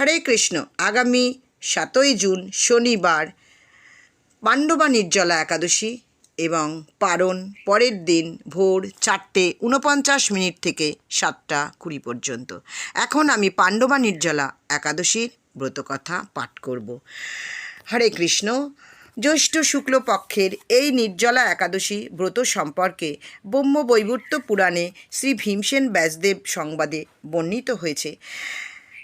হরে কৃষ্ণ। আগামী সাতই জুন শনিবার পাণ্ডবা নির্জলা একাদশী এবং পারণ পরের দিন ভোর চারটে উনপঞ্চাশ মিনিট থেকে সাতটা কুড়ি পর্যন্ত। এখন আমি পাণ্ডবা নির্জলা একাদশীর ব্রতকথা পাঠ করব। হরে কৃষ্ণ, জ্যৈষ্ঠ শুক্লপক্ষের এই নির্জলা একাদশী ব্রত সম্পর্কে ব্রহ্ম বৈবর্ত পুরাণে শ্রী ভীমসেন ব্যাসদেব সংবাদে বর্ণিত হয়েছে।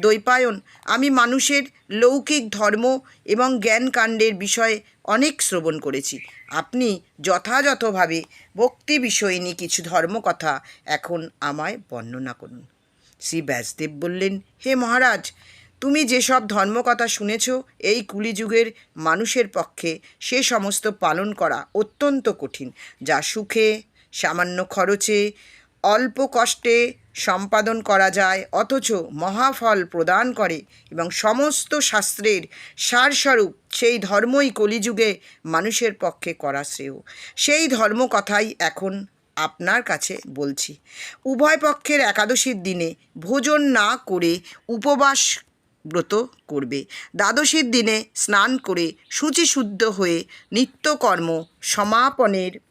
দ্বৈপায়ন। আমি মানুষের লৌকিক ধর্ম এবং জ্ঞানকাণ্ডের বিষয়ে অনেক শ্রবণ করেছি। আপনি যথাযথভাবে ভক্তি বিষয়নী কিছু ধর্মকথা এখন আমায় বর্ণনা করুন। শ্রী ব্যাসদেব বললেন, হে মহারাজ, তুমি যেসব ধর্মকথা শুনেছ, এই কুলিযুগের মানুষের পক্ষে সে সমস্ত পালন করা অত্যন্ত কঠিন। যা সুখে, সামান্য খরচে অল্প কষ্টে সম্পাদন করা যায়, অথচ মহাফল প্রদান করে এবং সমস্ত শাস্ত্রের সারস্বরূপ সেই ধর্মই কলিযুগে মানুষের পক্ষে করা শ্রেয়। সেই ধর্ম কথাই এখন আপনার কাছে বলছি। উভয় পক্ষের একাদশীর দিনে ভোজন না করে উপবাস ব্রত করবে। দ্বাদশীর দিনে স্নান করে শুচিশুদ্ধ হয়ে নিত্যকর্ম সমাপনের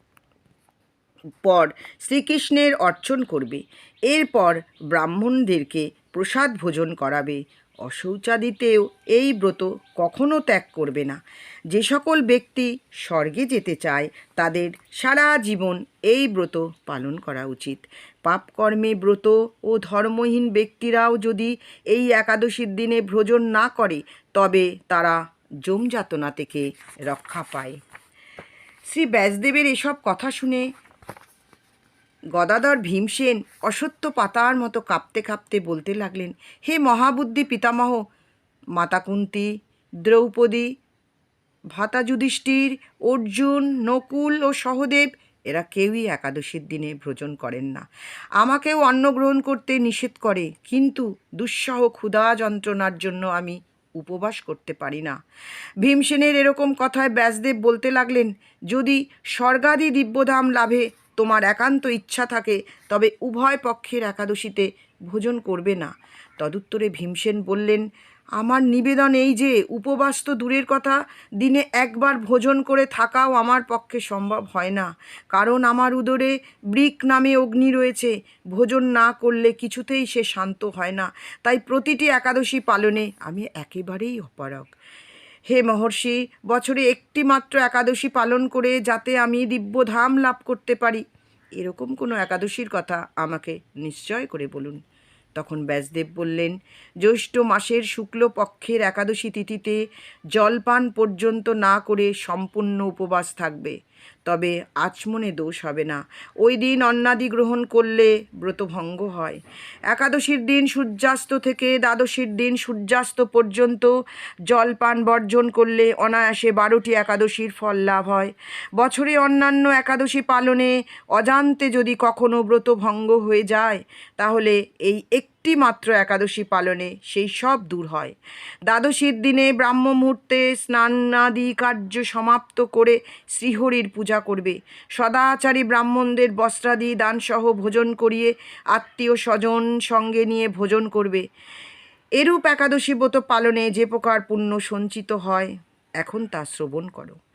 পর শ্রীকৃষ্ণের অর্চন করবে। এরপর ব্রাহ্মণদেরকে প্রসাদ ভোজন করাবে। অশৌচাদিতেও এই ব্রত কখনো ত্যাগ করবে না। যে সকল ব্যক্তি স্বর্গে যেতে চায়, তাদের সারা জীবন এই ব্রত পালন করা উচিত। পাপকর্মে ব্রত ও ধর্মহীন ব্যক্তিরাও যদি এই একাদশীর দিনে ভোজন না করে, তবে তারা যমযাতনা থেকে রক্ষা পায়। শ্রী ব্যাসদেবের এসব কথা শুনে গদাধর ভীমসেন অসত্য পাতার মতো কাঁপতে কাঁপতে বলতে লাগলেন, হে মহাবুদ্ধি পিতামহ মাতা কুন্তি দ্রৌপদী ভাতা যুধিষ্ঠির অর্জুন, নকুল ও সহদেব, এরা কেউই একাদশীর দিনে ভোজন করেন না। আমাকেও অন্ন গ্রহণ করতে নিষেধ করে, কিন্তু দুঃসহ ক্ষুধা যন্ত্রণার জন্য আমি উপবাস করতে পারি না। ভীমসেনের এরকম কথায় ব্যাসদেব বলতে লাগলেন, যদি স্বর্গাদি দিব্যধাম লাভে তোমার একান্ত ইচ্ছা থাকে, তবে উভয় পক্ষের একাদশীতে ভোজন করবে না। তদুত্তরে ভীমসেন বললেন, আমার নিবেদন এই যে, উপবাস তো দূরের কথা, দিনে একবার ভোজন করে থাকাও আমার পক্ষে সম্ভব হয় না। কারণ আমার উদরে ব্রিক নামে অগ্নি রয়েছে, ভোজন না করলে কিছুতেই সে শান্ত হয় না। তাই প্রতিটি একাদশী পালনে আমি একেবারেই অপারগ। হে মহর্ষি, বছরে একটি মাত্র একাদশী পালন করে যাতে আমি দিব্যধাম লাভ করতে পারি। এরকম কোনো একাদশীর কথা আমাকে নিশ্চয় করে বলুন। তখন ব্যাসদেব বললেন, জ্যৈষ্ঠ মাসের শুক্লপক্ষের একাদশী তিথিতে জলপান পর্যন্ত না করে সম্পূর্ণ উপবাস থাকবে। তবে আচমনে দোষ হবে না। ওই দিন অন্নাদি গ্রহণ করলে ব্রতভঙ্গ হয়। একাদশীর দিন সূর্যাস্ত থেকে দ্বাদশীর দিন সূর্যাস্ত পর্যন্ত জলপান বর্জন করলে অনায়াসে বারোটি একাদশীর ফল লাভ হয়। বছরে অন্যান্য একাদশী পালনে অজান্তে যদি কখনো ব্রতভঙ্গ হয়ে যায়, তাহলে এই একটি মাত্র একাদশী পালনে সেই সব দূর হয়। দ্বাদশীর দিনে ব্রাহ্ম মুহূর্তে স্নানাদি কার্য সমাপ্ত করে শ্রীহরির পূজা করবে। সদাচারী ব্রাহ্মণদের বস্ত্রাদি দানসহ ভোজন করিয়ে আত্মীয় স্বজন সঙ্গে নিয়ে ভোজন করবে। এরূপ একাদশী ব্রত পালনে যে প্রকার পুণ্য সঞ্চিত হয়, এখন তা শ্রবণ করো।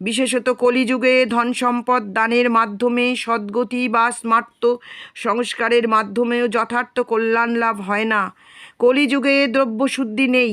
বিশেষত কলিযুগে ধন সম্পদ দানের মাধ্যমে সদ্গতি বা স্মার্ত সংস্কারের মাধ্যমেও যথার্থ কল্যাণ লাভ হয় না। কলিযুগে দ্রব্যশুদ্ধি নেই।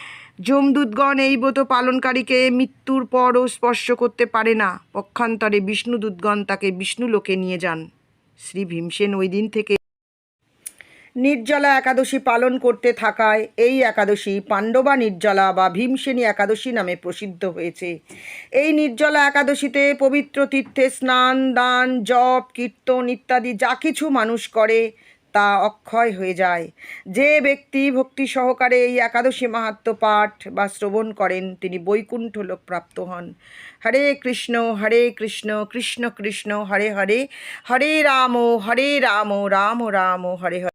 যমদূতগণ এই ব্রত পালনকারীকে মৃত্যুর পরও স্পর্শ করতে পারে না। পক্ষান্তরে বিষ্ণুদূতগণ তাকে বিষ্ণুলোকে নিয়ে যান। শ্রী ভীমসেন ওই দিন থেকে নির্জলা একাদশী পালন করতে থাকায় এই একাদশী পাণ্ডবা নির্জলা বা ভীমসেনী একাদশী নামে প্রসিদ্ধ হয়েছে। এই নির্জলা একাদশীতে পবিত্র তীর্থে স্নান, দান, জপ, কীর্তন ইত্যাদি যা কিছু মানুষ করে তা অক্ষয় হয়ে যায়। যে ব্যক্তি ভক্তি সহকারে এই একাদশী মাহাত্ম পাঠ বা শ্রবণ করেন, তিনি বৈকুণ্ঠ লোক প্রাপ্ত হন। হরে কৃষ্ণ হরে কৃষ্ণ কৃষ্ণ কৃষ্ণ, হরে হরে হরে রাম হরে রাম রাম রাম, হরে হরে।